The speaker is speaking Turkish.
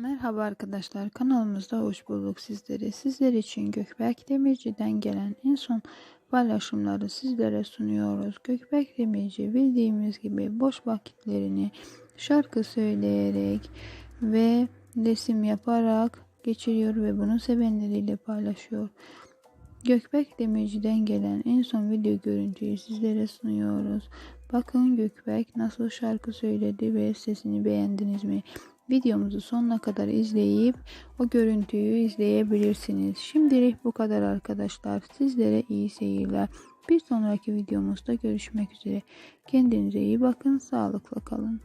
Merhaba arkadaşlar kanalımızda hoş bulduk sizleri. Sizler için Gökberk Demirci'den gelen en son paylaşımları sizlere sunuyoruz. Gökberk Demirci bildiğimiz gibi boş vakitlerini şarkı söyleyerek ve resim yaparak geçiriyor ve bunu sevenleriyle paylaşıyor. Gökberk Demirci'den gelen en son video görüntüyü sizlere sunuyoruz. Bakın Gökberk nasıl şarkı söyledi ve sesini beğendiniz mi? Videomuzu sonuna kadar izleyip o görüntüyü izleyebilirsiniz. Şimdilik bu kadar arkadaşlar. Sizlere iyi seyirler. Bir sonraki videomuzda görüşmek üzere. Kendinize iyi bakın. Sağlıkla kalın.